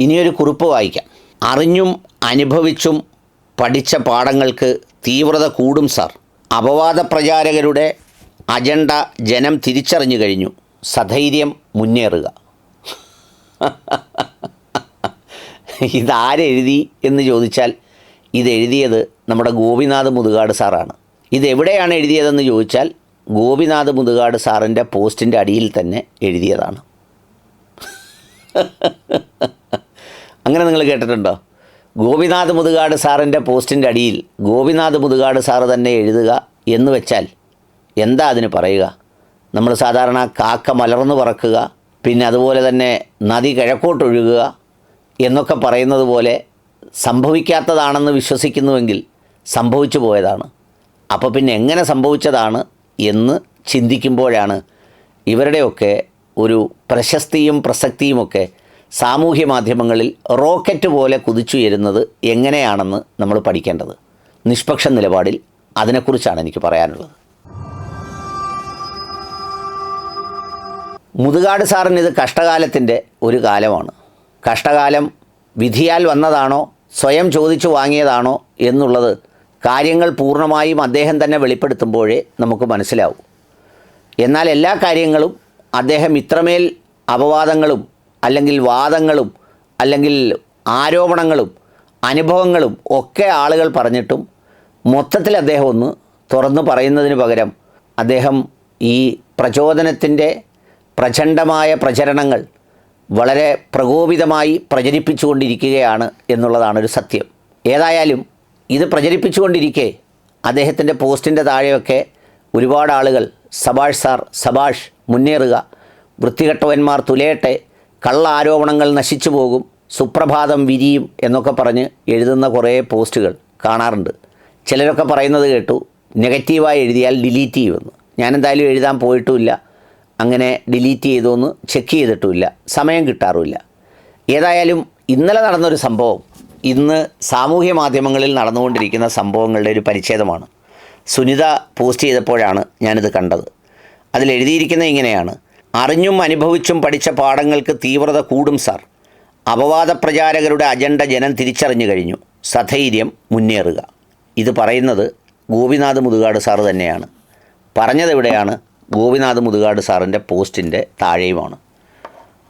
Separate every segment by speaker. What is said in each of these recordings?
Speaker 1: ഇനിയൊരു കുറിപ്പ് വായിക്കാം. അറിഞ്ഞും അനുഭവിച്ചും പഠിച്ച പാഠങ്ങൾക്ക് തീവ്രത കൂടും സാർ. അപവാദ പ്രചാരകരുടെ അജണ്ട ജനം തിരിച്ചറിഞ്ഞു കഴിഞ്ഞു. സധൈര്യം മുന്നേറുക. ഇതാരെഴുതി എന്ന് ചോദിച്ചാൽ ഇതെഴുതിയത് നമ്മുടെ ഗോപിനാഥ് മുതുകാട് സാറാണ്. ഇതെവിടെയാണ് എഴുതിയതെന്ന് ചോദിച്ചാൽ ഗോപിനാഥ് മുതുകാട് സാറിന്റെ പോസ്റ്റിന്റെ അടിയിൽ തന്നെ എഴുതിയതാണ്. അങ്ങനെ നിങ്ങൾ കേട്ടിട്ടുണ്ടോ? ഗോപിനാഥ് മുതുകാട് സാറിന്റെ പോസ്റ്റിന്റെ അടിയിൽ ഗോപിനാഥ് മുതുകാട് സാറ് തന്നെ എഴുതുക എന്ന് വെച്ചാൽ എന്താ അതിന് പറയുക? നമ്മൾ സാധാരണ കാക്ക മലർന്നു പറക്കുക പിന്നെ അതുപോലെ തന്നെ നദി കിഴക്കോട്ടൊഴുകുക എന്നൊക്കെ പറയുന്നത് പോലെ സംഭവിക്കാത്തതാണെന്ന് വിശ്വസിക്കുന്നുവെങ്കിൽ സംഭവിച്ചു പോയതാണ്. അപ്പോൾ പിന്നെ എങ്ങനെ സംഭവിച്ചതാണ് എന്ന് ചിന്തിക്കുമ്പോഴാണ് ഇവരുടെയൊക്കെ ഒരു പ്രശസ്തിയും പ്രസക്തിയുമൊക്കെ സാമൂഹ്യ മാധ്യമങ്ങളിൽ റോക്കറ്റ് പോലെ കുതിച്ചുയരുന്നത് എങ്ങനെയാണെന്ന് നമ്മൾ പഠിക്കേണ്ടത്? നിഷ്പക്ഷ നിലപാടിൽ അതിനെക്കുറിച്ചാണ് എനിക്ക് പറയാനുള്ളത്. മുതുകാട് സാറിന് ഇത് കഷ്ടകാലത്തിന്റെ ഒരു കാലമാണ്. കഷ്ടകാലം വിധിയാൽ വന്നതാണോ സ്വയം ചോദിച്ചു വാങ്ങിയതാണോ എന്നുള്ളത് കാര്യങ്ങൾ പൂർണമായും അദ്ദേഹം തന്നെ വെളിപ്പെടുത്തുമ്പോഴേ നമുക്ക് മനസ്സിലാവും. എന്നാൽ എല്ലാ കാര്യങ്ങളും അദ്ദേഹം ഇത്രമേൽ അപവാദങ്ങളും അല്ലെങ്കിൽ വാദങ്ങളും അല്ലെങ്കിൽ ആരോപണങ്ങളും അനുഭവങ്ങളും ഒക്കെ ആളുകൾ പറഞ്ഞിട്ടും മൊത്തത്തിൽ അദ്ദേഹം ഒന്ന് തുറന്നു പറയുന്നതിന് പകരം അദ്ദേഹം ഈ പ്രചോദനത്തിന്റെ പ്രചണ്ഡമായ പ്രചരണങ്ങൾ വളരെ പ്രകോപിതമായി പ്രചരിപ്പിച്ചുകൊണ്ടിരിക്കുകയാണ് എന്നുള്ളതാണ് ഒരു സത്യം. ഏതായാലും ഇത് പ്രചരിപ്പിച്ചുകൊണ്ടിരിക്കെ അദ്ദേഹത്തിന്റെ പോസ്റ്റിന്റെ താഴെയൊക്കെ ഒരുപാട് ആളുകൾ സബാഷ് സാർ സബാഷ് മുന്നേറുക വൃത്തികെട്ടവന്മാർ തുലയട്ടെ കള്ള ആരോപണങ്ങൾ നശിച്ചു പോകും സുപ്രഭാതം വിരിയും എന്നൊക്കെ പറഞ്ഞ് എഴുതുന്ന കുറേ പോസ്റ്റുകൾ കാണാറുണ്ട്. ചിലരൊക്കെ പറയുന്നത് കേട്ടു നെഗറ്റീവായി എഴുതിയാൽ ഡിലീറ്റ് ചെയ്യുമെന്ന്. ഞാൻ എന്തായാലും എഴുതാൻ പോയിട്ടുമില്ല. അങ്ങനെ ഡിലീറ്റ് ചെയ്തോന്ന് ചെക്ക് ചെയ്തിട്ടുമില്ല. സമയം കിട്ടാറുമില്ല. ഏതായാലും ഇന്നലെ നടന്നൊരു സംഭവം ഇന്ന് സാമൂഹ്യ മാധ്യമങ്ങളിൽ നടന്നുകൊണ്ടിരിക്കുന്ന സംഭവങ്ങളുടെ ഒരു പരിച്ഛേദമാണ്. സുനിത പോസ്റ്റ് ചെയ്തപ്പോഴാണ് ഞാനിത് കണ്ടത്. അതിലെഴുതിയിരിക്കുന്നത് ഇങ്ങനെയാണ്. അറിഞ്ഞും അനുഭവിച്ചും പഠിച്ച പാഠങ്ങൾക്ക് തീവ്രത കൂടും സാർ. അപവാദ പ്രചാരകരുടെ അജണ്ട ജനം തിരിച്ചറിഞ്ഞു കഴിഞ്ഞു. സധൈര്യം മുന്നേറുക. ഇത് പറയുന്നത് ഗോപിനാഥ് മുതുകാട് സാറ് തന്നെയാണ്. പറഞ്ഞത് എവിടെയാണ് ഗോപിനാഥ് മുതുകാട് സാറിന്റെ പോസ്റ്റിന്റെ താഴെയുമാണ്.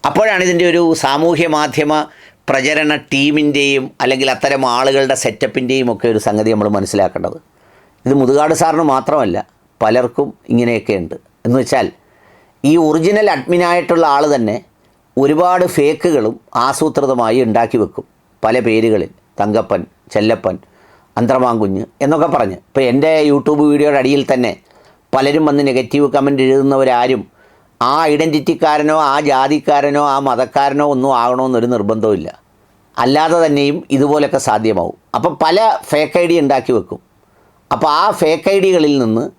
Speaker 1: അപ്പോഴാണ് ഇതിന്റെ ഒരു സാമൂഹ്യ മാധ്യമ പ്രചരണ ടീമിന്റെയും അല്ലെങ്കിൽ അത്തരം ആളുകളുടെ സെറ്റപ്പിന്റെയും ഒക്കെ ഒരു സംഗതി നമ്മൾ മനസ്സിലാക്കേണ്ടത്. ഇത് മുതുകാട് സാറിന് മാത്രമല്ല പലർക്കും ഇങ്ങനെയൊക്കെ ഉണ്ട്. എന്ന് വെച്ചാൽ ഈ ഒറിജിനൽ അഡ്മിനായിട്ടുള്ള ആൾ തന്നെ ഒരുപാട് ഫേക്കുകളും ആസൂത്രിതമായി ഉണ്ടാക്കി വെക്കും. പല പേരുകളിൽ. തങ്കപ്പൻ ചെല്ലപ്പൻ അന്തർമാങ്കുഞ്ഞ് എന്നൊക്കെ പറഞ്ഞ്. ഇപ്പോൾ എന്റെ യൂട്യൂബ് വീഡിയോയുടെ അടിയിൽ തന്നെ പലരും വന്ന് നെഗറ്റീവ് കമന്റ് എഴുതുന്നവരാരും ആ ഐഡന്റിറ്റിക്കാരനോ ആ ജാതിക്കാരനോ ആ മതക്കാരനോ ഒന്നും ആകണമെന്നൊരു നിർബന്ധമില്ല അല്ലാതെ തന്നെയും ഇതുപോലൊക്കെ സാധ്യമാവും. അപ്പോൾ പല ഫേക്ക് ഐ ഡി ഉണ്ടാക്കി വെക്കും. അപ്പോൾ ആ ഫേക്ക് ഐ ഡികളിൽ നിന്ന്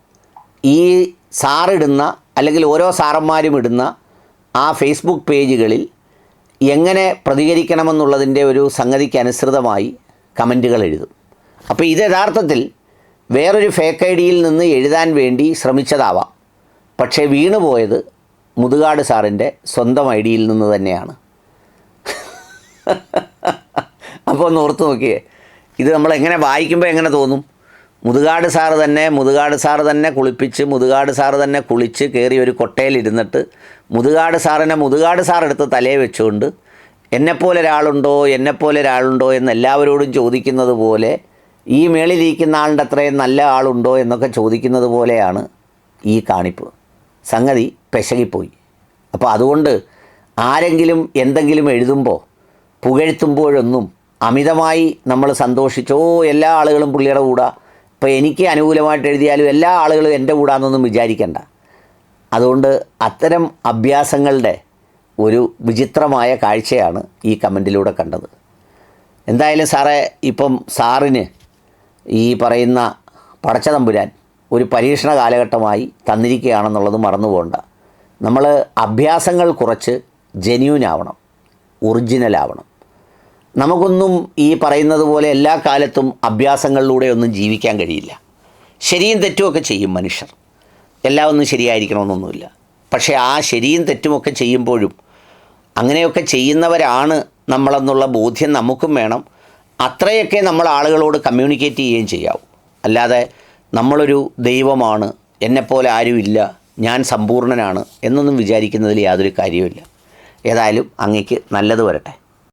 Speaker 1: ഈ സാറിടുന്ന അല്ലെങ്കിൽ ഓരോ സാറന്മാരും ഇടുന്ന ആ ഫേസ്ബുക്ക് പേജുകളിൽ എങ്ങനെ പ്രതികരിക്കണമെന്നുള്ളതിന്റെ ഒരു സംഗതിക്ക് അനുസൃതമായി കമന്റുകൾ എഴുതും. അപ്പോൾ ഇത് യഥാർത്ഥത്തിൽ വേറൊരു ഫേക്ക് ഐ ഡിയിൽ നിന്ന് എഴുതാൻ വേണ്ടി ശ്രമിച്ചതാവാം. പക്ഷേ വീണുപോയത് മുതുകാട് സാറിന്റെ സ്വന്തം ഐ ഡിയിൽ നിന്ന് തന്നെയാണ്. അപ്പോൾ ഒന്ന് ഓർത്ത് നോക്കിയേ. ഇത് നമ്മൾ എങ്ങനെ വായിക്കുമ്പോൾ എങ്ങനെ തോന്നും? മുതുകാട് സാറ് തന്നെ മുതുകാട് സാറ് തന്നെ കുളിപ്പിച്ച് മുതുകാട് സാറ് തന്നെ കുളിച്ച് കയറി ഒരു കൊട്ടയിലിരുന്നിട്ട് മുതുകാട് സാറിനെ മുതുകാട് സാർ എടുത്ത് തലയെ വെച്ചുകൊണ്ട് എന്നെപ്പോലെ ഒരാളുണ്ടോ എന്നെപ്പോലെ ഒരാളുണ്ടോ എന്ന് എല്ലാവരോടും ചോദിക്കുന്നത് പോലെ ഈ മേളിലിരിക്കുന്ന ആളുടെ അത്രയും നല്ല ആളുണ്ടോ എന്നൊക്കെ ചോദിക്കുന്നത് പോലെയാണ് ഈ കാണിപ്പ്. സംഗതി പെശകിപ്പോയി. അപ്പോൾ അതുകൊണ്ട് ആരെങ്കിലും എന്തെങ്കിലും എഴുതുമ്പോൾ പുകഴ്ത്തുമ്പോഴൊന്നും അമിതമായി നമ്മൾ സന്തോഷിച്ചോ എല്ലാ ആളുകളും പുള്ളിയുടെ കൂടെ ഇപ്പോൾ എനിക്ക് അനുകൂലമായിട്ട് എഴുതിയാലും എല്ലാ ആളുകളും എന്റെ കൂടാന്നൊന്നും വിചാരിക്കണ്ട. അതുകൊണ്ട് അത്തരം അഭ്യാസങ്ങളുടെ ഒരു വിചിത്രമായ കാഴ്ചയാണ് ഈ കമന്റിലൂടെ കണ്ടത്. എന്തായാലും സാറേ ഇപ്പം സാറിന് ഈ പറയുന്ന പടച്ചതമ്പുരാൻ ഒരു പരീക്ഷണ കാലഘട്ടമായി തന്നിരിക്കുകയാണെന്നുള്ളത് മറന്നു പോകണ്ട നമ്മൾ അഭ്യാസങ്ങൾ കുറച്ച് ജെന്യൂൻ ആവണം ഒറിജിനൽ ആവണം നമുക്കൊന്നും ഈ പറയുന്നത് പോലെ എല്ലാ കാലത്തും അഭ്യാസങ്ങളിലൂടെ ഒന്നും ജീവിക്കാൻ കഴിയില്ല. ശരിയും തെറ്റുമൊക്കെ ചെയ്യും മനുഷ്യർ. എല്ലാം ഒന്നും ശരിയായിരിക്കണമെന്നൊന്നുമില്ല. പക്ഷേ ആ ശരിയും തെറ്റുമൊക്കെ ചെയ്യുമ്പോഴും അങ്ങനെയൊക്കെ ചെയ്യുന്നവരാണ് നമ്മളെന്നുള്ള ബോധ്യം നമുക്കും വേണം. അത്രയൊക്കെ നമ്മൾ ആളുകളോട് കമ്മ്യൂണിക്കേറ്റ് ചെയ്യുകയും ചെയ്യാവും. അല്ലാതെ നമ്മളൊരു ദൈവമാണ് എന്നെപ്പോലെ ആരുമില്ല ഞാൻ സമ്പൂർണനാണ് എന്നൊന്നും വിചാരിക്കുന്നതിൽ യാതൊരു കാര്യവുമില്ല. ഏതായാലും അങ്ങേക്ക് നല്ലത് വരട്ടെ.